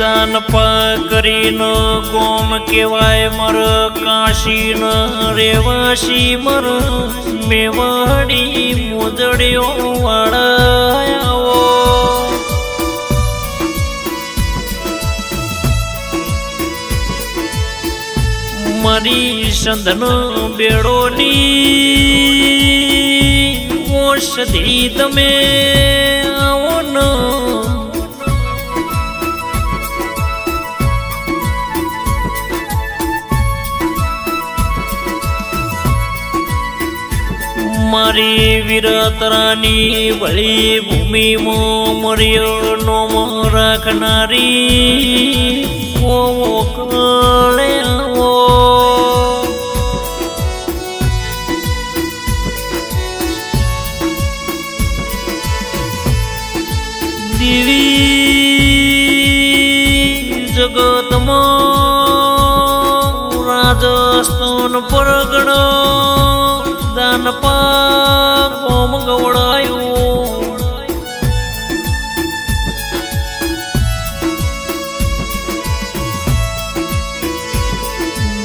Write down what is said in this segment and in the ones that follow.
દાન કરીન ગોમ કેવાય મર કાશી ન રેવાશી મર મેવાડી મોજડ્યો વાળાવો મારી સંધન બેડોની ઓષધિ તમે આવો ન. મારી વિરતરાની વળી ભૂમિમાં મર્યો નોમ રાખનારી. કળે આવો. દિવી જગતમાં રાજસ્થાન પરગણ દાન પાક હોમ ગવડાયું.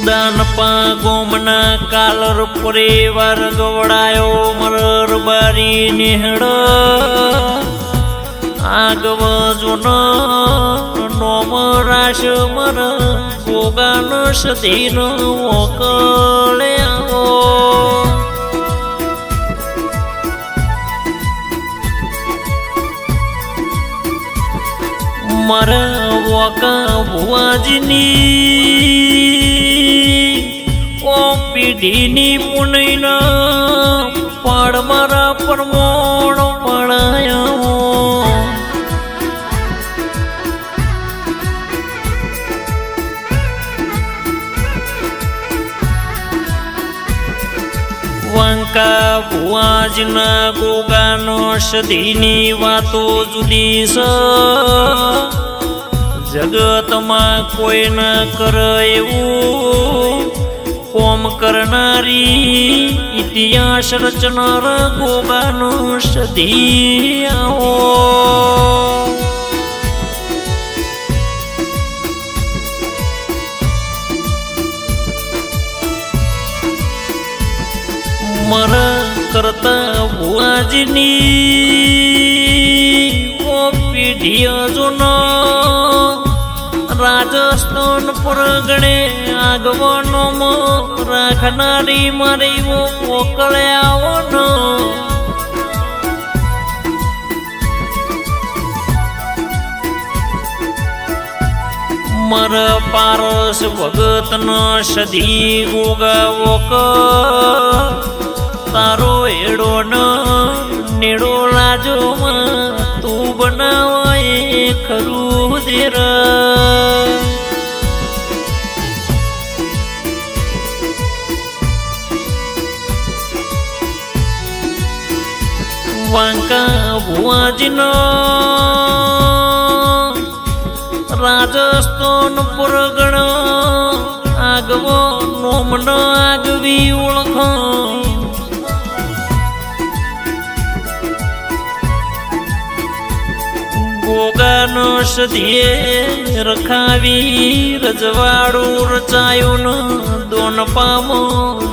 દાન પા ગોમના કાલર પરિવાર ગવડાયો. મરર બારી નિહળ આગવ જુન નોમ રાશ મર. ગોગાન સધીન ઓકળે મારા વકા ભુવાજીની ઓ પીઢીની મુનૈના પાડ મારા પરમોણ પડાયા વાંકા ભુવાજના ગોગાનો સદીની વાતો જુદી સ. જગતમાં કોઈ ન કરે એવું. કોમ કરનારી ઇતિહાસ રચનાર ગોગાનો સદી આવો. મર કરતા ભુઆજની ઓ પીઢી જુન રાજસ્થાન પરગણે આગવાનો રાખનારી મારી મોકળે આવનો મર પારસ ભગત ન સધી ઉગાવો તારો એડો ન, નેડો લાજો તું બનાવાય ખરું દેર વાંકા ભુવાજીનો રાજસ્થાન પરગણ આગવો નોમનો આગવી સદીએ રખાવી રજવાડું રચાયું ન, દોન પામો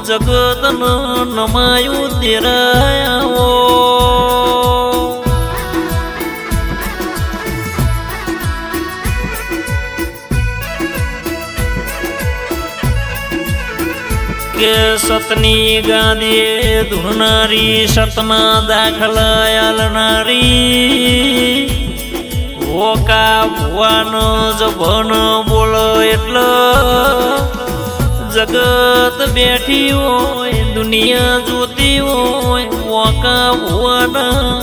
જગતન નમાયું તેરાયાઓ. કે સતની ગાદીએ ધૂનારી સતમાં દાખલા આલનારી ઓકા ભુવાનો જભન બોલો એટલો. જગત બેઠી હોય, દુનિયા જોતી હોય ઓકા ભુવાના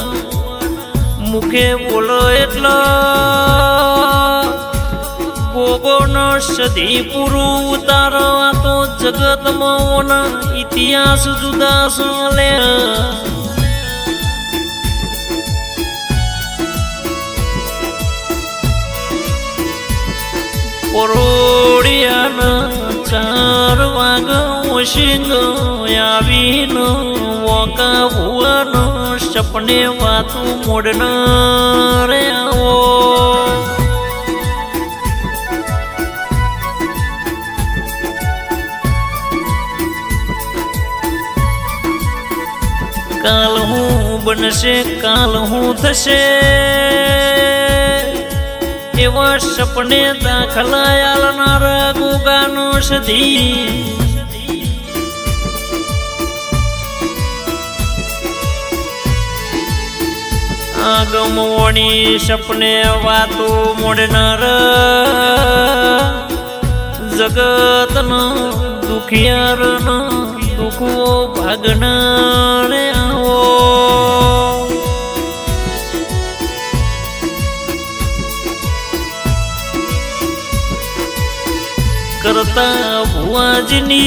મુખે બોલો એટલો. ભોગોનો સદી પૂરું ઉતારવા તો જગતમાં ઇતિહાસ જુદા ચાલે પરોડિયાના ચાર વાગ ઓશિંગ આવીનો વોકા ભુવાનો સપને વાતું મોડનાર આવો. કાલ હું બનશે, કાલ હું થશે. એવા સપને દાખલા આલનાર ગુગાનો સધી. આગમોણી સપને વાતો મોડનાર. જગતનો દુખિયારનો દુખવો ભાગનાર. કરતા ભુવાજની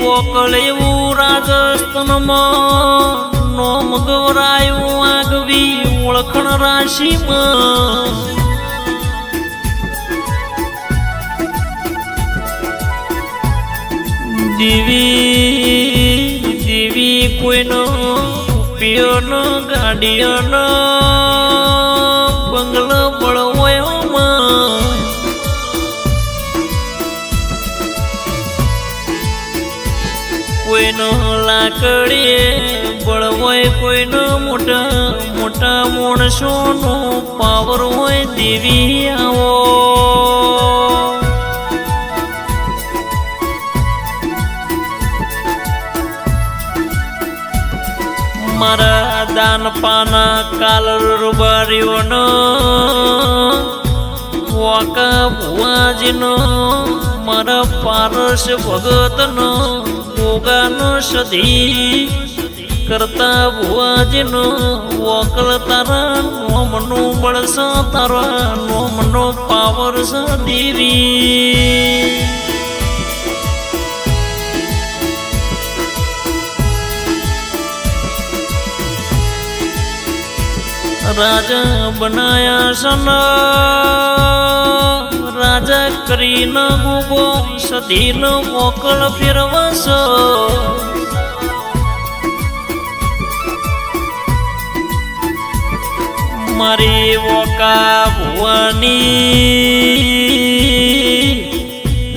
વકળેવું એવું રાજસ્થાનમાં નોમ ગવરાયું આગવી ઓળખણ રાશિમાં. દેવી દેવી કોઈનો પિયોનો ગાડીઓનો કોઈનો લાકડીએ બળવોય કોઈનો મોટા મોટા માણસોનો પાવર હોય દેવી આવો. મારા દાન પાના કાલ રૂબારીઓનો વાકા ભુવાજીનો, મારા પારસ ભગતનો ગોગાનો સધી કરતા ભુવાજીનો વોકલ તારા નોમનો બળસ, તારા નોમનો પાવર સ દેવી રાજા બનાયા સન રાજા કરીને ગુગો સદીનો મોકલ ફેરવસ મારી વોકા ભુવાની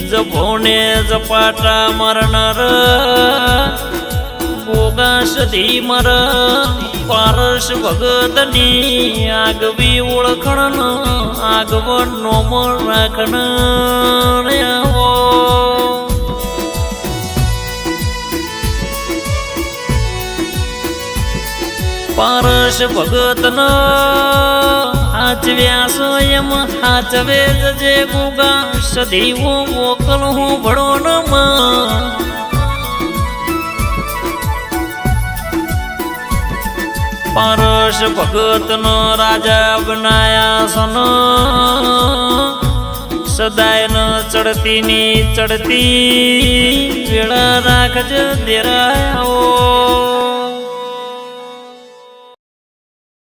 જભોને જપાટા મરનાર ગોગા સધી મર પારસ ભગતની આગવી ઓળખણ આગવન નોમ રાખણ પારસ ભગતન હાચવ્યા સ્વયં, હાચવે જે ગુગા સદીવો મોકલ હું ભળો નમા પારસ ભગતનો રાજા બનાયા સન. સદાય ન ચડતી ની ચડતી વેળા રાખજ દેરાયો.